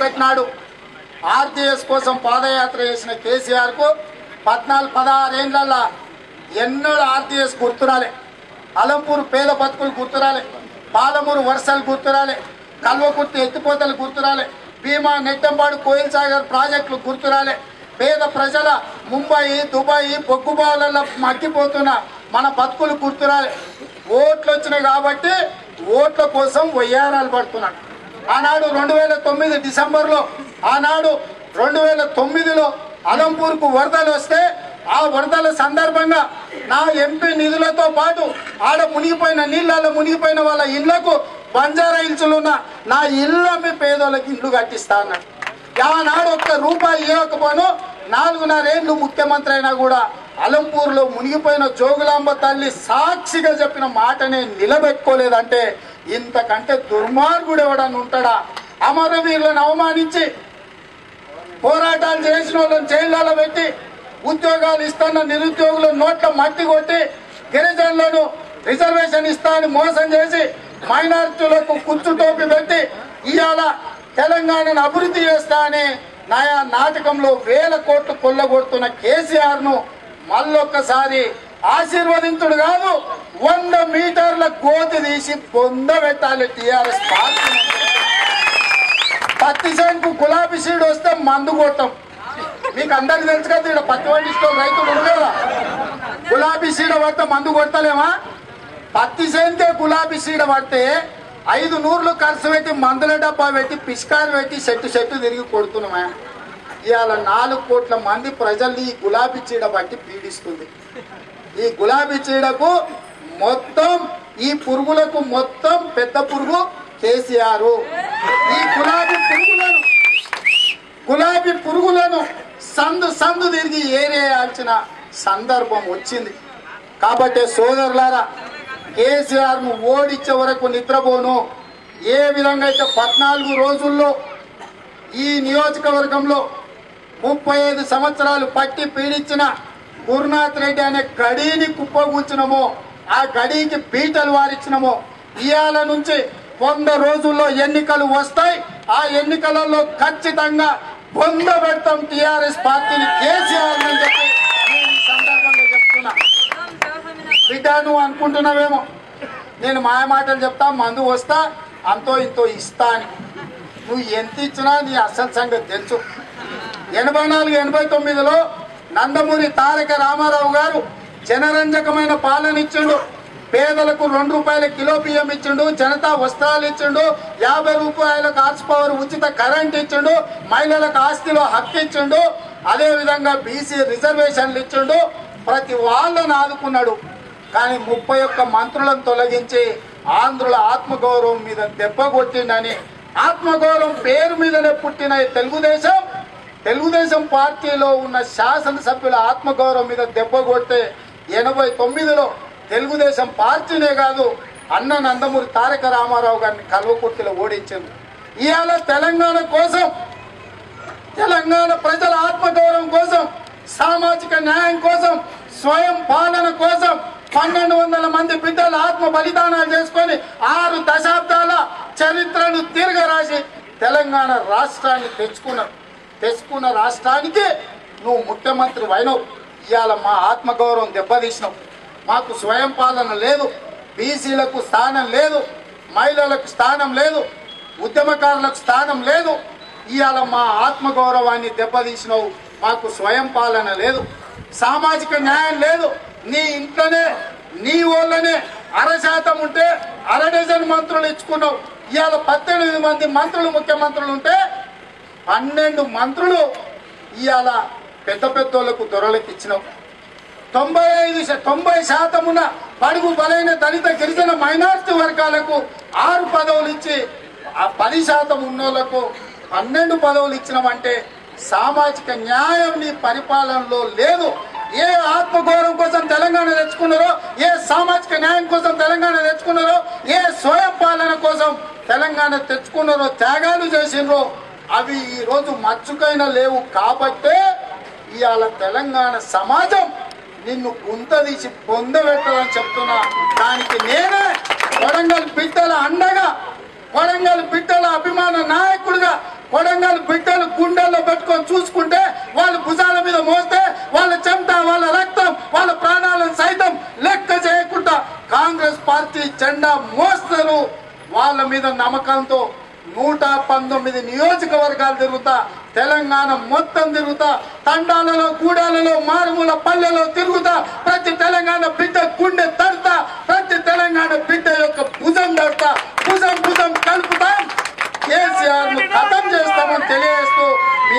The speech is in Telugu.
పెట్టినాడు ఆర్టీఎస్ కోసం పాదయాత్ర చేసిన కేసీఆర్కు పద్నాలుగు పదహారేళ్ళ ఎన్నడూ ఆర్టీఎస్ గుర్తురాలే. అలంపూర్ పేద బతుకులు గుర్తురాలే. పాలమూరు వర్షాలు గుర్తురాలే. కల్వకుర్తి ఎత్తిపోతలు గుర్తురాలే. భీమా నెట్టంపాడు కోయిల్ సాగర్ ప్రాజెక్టులు గుర్తురాలే. పేద ప్రజల ముంబై దుబాయ్ బొగ్గుబావులలో మగ్గిపోతున్న మన బతుకులు గుర్తురాలే. ఓట్లు వచ్చినాయి కాబట్టి ఓట్ల కోసం వయ్యారాలు పడుతున్నాడు. ఆనాడు రెండు వేల తొమ్మిది డిసెంబర్లో ఆనాడు రెండు వేల తొమ్మిదిలో అలంపూర్కు వరదలు వస్తే ఆ వరదల సందర్భంగా నా ఎంపీ నిధులతో పాటు ఆడ మునిగిపోయిన నీళ్ళలో మునిగిపోయిన వాళ్ళ ఇళ్ళకు బంజారా ఇల్చులున్న ఉన్న నా ఇల్లు పేదోళ్ళకి ఇల్లు కట్టిస్తా అన్నాడు. ఆనాడు ఒక్క రూపాయి ఇవ్వకపోను నాలుగున్నరేళ్ళు ముఖ్యమంత్రి అయినా కూడా అలంపూర్లో మునిగిపోయిన జోగులాంబ తల్లి సాక్షిగా చెప్పిన మాటనే నిలబెట్టుకోలేదంటే ఇంతకంటే దుర్మార్గుడు ఎవడన్నా ఉంటాడా? అమరవీరులను అవమానించి పోరాటాలు చేసిన వాళ్ళని జైళ్ళలో పెట్టి ఉద్యోగాలు ఇస్తున్న నిరుద్యోగులు నోట్ల మట్టి కొట్టి గిరిజనులను రిజర్వేషన్ ఇస్తా అని మోసం చేసి మైనారిటీలకు కుచ్చు టోపి పెట్టి ఇవాళ తెలంగాణను అభివృద్ధి చేస్తా అని నయా నాటకంలో వేల కోట్లు కొల్లగొడుతున్న కేసీఆర్ను మళ్ళొక్కసారి ఆశీర్వదించుడు కాదు వంద మీటర్ల గోతి తీసి పొందబెట్టాలి టీఆర్ఎస్ పార్టీ. పత్తి సంకు గులాబీ సీడ్ వస్తే మందు కొట్టం మీకు అందరికి తెలుసు కదా ఇక్కడ పత్తి పండించుకో రైతులు ఉండేవా గులాబీ సీడ పడితే మందు కొడతలేమా? పత్తి సేంతే గులాబీ సీడ పడితే ఐదు నూర్లు ఖర్చు పెట్టి మందుల డబ్బా పెట్టి పిస్కారు పెట్టి చెట్టు చెట్టు తిరిగి కొడుతున్నామే ఇవాళ నాలుగు కోట్ల మంది ప్రజల్ని ఈ గులాబీ చీడ బట్టి పీడిస్తుంది. ఈ గులాబీ చీడకు మొత్తం ఈ పురుగులకు మొత్తం పెద్ద పురుగు కేసీఆర్. ఈ గులాబీ పురుగులను గులాబీ పురుగులను సందు సందు తిరిగి ఏరేయాల్సిన సందర్భం వచ్చింది. కాబట్టి సోదరులారా కేసీఆర్ను ఓడించే వరకు నిద్రపోను. ఏ విధంగా అయితే పద్నాలుగు రోజుల్లో ఈ నియోజకవర్గంలో ముప్పై ఐదు సంవత్సరాలు పట్టి పీడించిన గురునాథ్ రెడ్డి అనే గడీని కుప్పగూర్చినమో ఆ గడీకి పీటలు వారిచ్చినమో ఇవాళ నుంచి వంద రోజుల్లో ఎన్నికలు వస్తాయి. ఆ ఎన్నికలలో ఖచ్చితంగా పొందబెడతాం టిఆర్ఎస్ పార్టీని కేసీఆర్ అని చెప్పి నేను ఈ సందర్భంగా చెప్తున్నా. బిడ్డ నువ్వు అనుకుంటున్నావేమో. నేను మాయ మాటలు చెప్తా మందు వస్తా అంతో ఇంతో ఇస్తా అని. నువ్వు ఎంత ఇచ్చినా నీ అసలు సంగతి తెలుసు. ఎనభై నాలుగు ఎనభై తొమ్మిదిలో నందమూరి తారక రామారావు గారు జనరంజకమైన పాలన ఇచ్చిండు. పేదలకు రెండు రూపాయల కిలో బియ్యం ఇచ్చిండు జనతా వస్త్రాలు ఇచ్చిండు యాభై రూపాయలకు హార్స్ పవర్ ఉచిత కరెంట్ ఇచ్చిండు మహిళలకు ఆస్తిలో హక్కు ఇచ్చిండు అదేవిధంగా బీసీ రిజర్వేషన్లు ఇచ్చిండు. ప్రతి వాళ్ళను ఆదుకున్నాడు. కానీ ముప్పై ఒక్క మంత్రులను తొలగించి ఆంధ్రుల ఆత్మగౌరవం మీద దెబ్బ కొట్టిందని ఆత్మగౌరవం పేరు మీదనే పుట్టిన తెలుగుదేశం తెలుగుదేశం పార్టీలో ఉన్న శాసనసభ్యుల ఆత్మగౌరవం మీద దెబ్బ కొడితే ఎనభై తొమ్మిదిలో తెలుగుదేశం పార్టీనే కాదు అన్న నందమూరి తారక రామారావు గారిని కల్వకుర్తిలో ఓడించింది. ఇవాళ తెలంగాణ కోసం తెలంగాణ ప్రజల ఆత్మగౌరవం కోసం సామాజిక న్యాయం కోసం స్వయం పాలన కోసం వందల మంది బిడ్డలు ఆత్మ బలిదానాలు చేసుకొని ఆరు దశాబ్దాల చరిత్రను తిరగరాసి తెలంగాణ రాష్ట్రాన్ని తెచ్చుకున్నారు తెచ్చుకున్న రాష్ట్రానికి నువ్వు ముఖ్యమంత్రి అయినవు. ఇవాళ మా ఆత్మగౌరవం దెబ్బతీసినావు. మాకు స్వయం పాలన లేదు. బీసీలకు స్థానం లేదు. మహిళలకు స్థానం లేదు. ఉద్యమకారులకు స్థానం లేదు. ఇవాళ మా ఆత్మగౌరవాన్ని దెబ్బతీసినావు. మాకు స్వయం పాలన లేదు. సామాజిక న్యాయం లేదు. నీ ఇంట్లోనే నీ ఊళ్ళోనే అర శాతం ఉంటే అర డజన్ మంత్రులు ఇచ్చుకున్నావు. ఇవాళ పద్దెనిమిది మంది మంత్రులు ముఖ్యమంత్రులు ఉంటే పన్నెండు మంత్రులు ఇవాళ పెద్ద పెద్దోళ్ళకు దొరలకు ఇచ్చినావు. తొంభై ఐదు తొంభై శాతమున బడుగు బలైన దళిత గిరిజన మైనార్టీ వర్గాలకు ఆరు పదవులు ఇచ్చి ఆ పది శాతం ఉన్నోళ్ళకు పన్నెండు పదవులు ఇచ్చినామంటే సామాజిక న్యాయం నీ పరిపాలనలో లేదు. ఏ ఆత్మగౌరవం కోసం తెలంగాణ తెచ్చుకున్నారో ఏ సామాజిక న్యాయం కోసం తెలంగాణ తెచ్చుకున్నారో ఏ స్వయం పాలన కోసం తెలంగాణ తెచ్చుకున్నారో త్యాగాలు చేసిండ్రో అవి ఈరోజు మచ్చుకైనా లేవు కాబట్టే ఇవాళ తెలంగాణ సమాజం నిన్ను గుంత తీసి పొందబెట్టాలని చెప్తున్నా. దానికి నేనే వరంగల్ బిడ్డల అండగా వరంగల్ బిడ్డ వడంగల్ బిడ్డలు గుండెల్లో పెట్టుకొని చూసుకుంటే వాళ్ళ భుజాల మీద మోస్తే వాళ్ళ చెమట వాళ్ళ రక్తం వాళ్ళ ప్రాణాలను సైతం లెక్క చేయకుండా కాంగ్రెస్ పార్టీ జెండా మోస్తారు. వాళ్ళ మీద నమ్మకంతో నూట పంతొమ్మిది నియోజకవర్గాలు తిరుగుతా తెలంగాణ మొత్తం తిరుగుతా తండాలలో గూడాలలో మారుమూల పల్లెలో తిరుగుతా ప్రతి తెలంగాణ బిడ్డ గుండె తడతా ప్రతి తెలంగాణ బిడ్డ యొక్క భుజం తడతా భుజం భుజం కలుపుతా. కేసీఆర్ను ఖతం చేస్తామని తెలియజేస్తూ మీ